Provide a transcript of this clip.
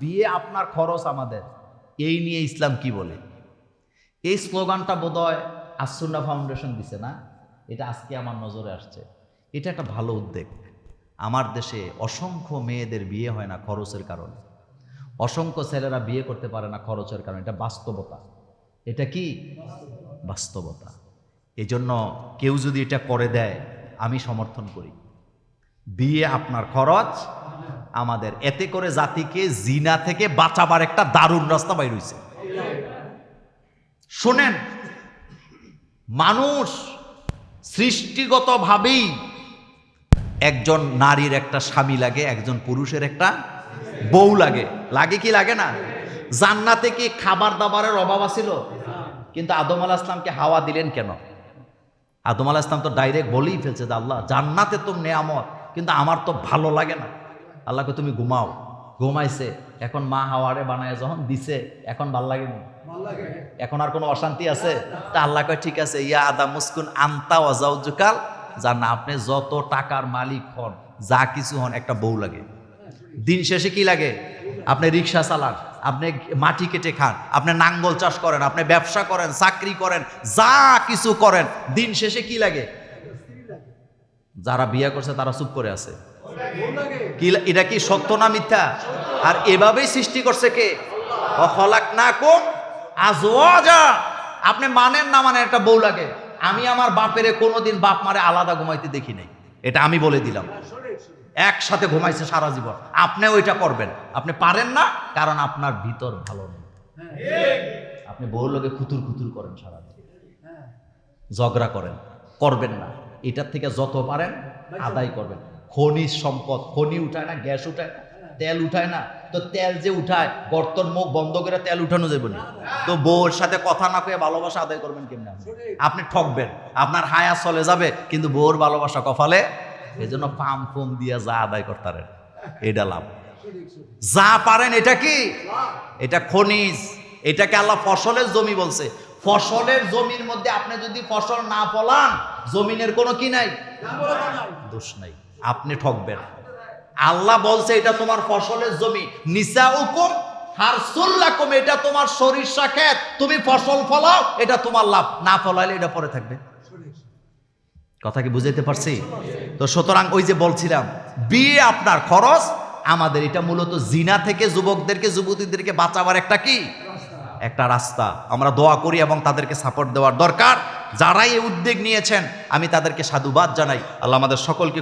বিয়ে আপনার খরচ আমাদের। এই নিয়ে ইসলাম কি বলে? এই স্লোগানটা বোধহয় আসুন্না ফাউন্ডেশন দিছে না? এটা আজকে আমার নজরে আসছে। এটা একটা ভালো উদ্যোগ। আমার দেশে অসংখ্য মেয়েদের বিয়ে হয় না খরচের কারণে। অসংখ্য ছেলেরা বিয়ে করতে পারে না খরচের কারণে। এটা বাস্তবতা। এটা কি? বাস্তবতা। এই জন্য কেউ যদি এটা করে দেয়, আমি সমর্থন করি। বিয়ে আপনার খরচ আমাদের। এতে করে জাতিকে জিনা থেকে বাঁচাবার একটা দারুণ রাস্তা বাইর হইছে। শোনেন, মানুষ সৃষ্টিগতভাবেই একজন নারীর একটা স্বামী লাগে, একজন পুরুষের একটা বউ লাগে। লাগে কি লাগে না? জান্নাতে কি খাবার দাবারের অভাব আছিল? কিন্তু আদম আলাহ ইসলামকে হাওয়া দিলেন কেন? আদম আলাহ ইসলাম তো ডাইরেক্ট বলেই ফেলছে যে আল্লাহ, জান্নাতে তো নেয়ামত, কিন্তু আমার তো ভালো লাগে না। আল্লাহকে তুমি ঘুমাও। ঘুমাইছে এখন মা হাওয়ারে বানায় যখন দিছে এখন ভালো লাগেনি এখন আর কোনো অশান্তি আছে? তা আল্লাহ কয় ঠিক আছে ইয়া আদা মুসকুন আন্তা ওয়াজাউজুকাল যা না আপনি যত টাকার মালিক হন যা কিছু হন একটা বউ লাগে। দিন শেষে কি লাগে? আপনি রিক্সা চালান আপনি মাটি কেটে খান আপনি নাঙ্গল চাষ করেন আপনি ব্যবসা করেন চাকরি করেন যা কিছু করেন দিন শেষে কি লাগে? যারা বিয়ে করছে তারা চুপ করে আছে। কি এটা কি সত্য না মিথ্যা? আর এভাবেই সৃষ্টি করছে কে? অখলাক না কোন আজওয়াজা। আপনি মানেন না মানেন, একটা বউ লাগে। আমি আমার বাপেরে কোনোদিন বাপ মারে আলাদা ঘুমাইতে দেখি নাই। এটা আমি বলে দিলাম। একসাথে ঘুমাইছে সারা জীবন। আপনি ওইটা করবেন। আপনি পারেন না, কারণ আপনার ভিতর ভালো নেই। আপনি বউর লোকে খুতুর খুতুর করেন সারা দিন। ঝগড়া করেন। করবেন না। এটার থেকে যত পারেন, আদায় করবেন। খনিজ সম্পদ খনি উঠায় না গ্যাস উঠায় না তেল উঠায় না। তো তেল যে উঠায় গর্তর মুখ বন্ধ করে তেল উঠানো যাবে না। তো বউর সাথে কথা না কয়ে ভালোবাসা আদায় করবেন কেমন আপনি? ঠকবেন। আপনার হায়া চলে যাবে কিন্তু বউর ভালোবাসা কপালে এই জন্য পাম ফুম দিয়ে যা আদায় করতারেন। এটা লাভ। যা পারেন এটা কি? এটা খনিজ। এটাকে আল্লাহ ফসলের জমি বলছে। ফসলের জমির মধ্যে আপনি যদি ফসল না ফলান জমিনের কোনো কি নাই। দোষ নাই। আপনি ঠকবেন। আল্লাহ বলছে, এটা তোমার ফসলের জমি। নিসা উকুম হারসুল্লাকুম, এটা তোমার সরিষা ক্ষেত। তুমি ফসল ফলাও, এটা তোমার লাভ। না ফলাইলে এটা পরে থাকবে। কথা কি বুঝাইতে পারছি? তো সুতরাং ওই যে বলছিলাম, বিয়ে আপনার খরচ, আমাদের এটা মূলত জিনা থেকে যুবকদেরকে, যুবতীদেরকে বাঁচাবার একটা কি? একটা রাস্তা। আমরা দোয়া করি এবং তাদেরকে সাপোর্ট দেওয়ার দরকার। যারাই উদ্যোগ নিয়েছেন, আমি তাদেরকে সাধুবাদ জানাই। আল্লাহ আমাদের সকলকে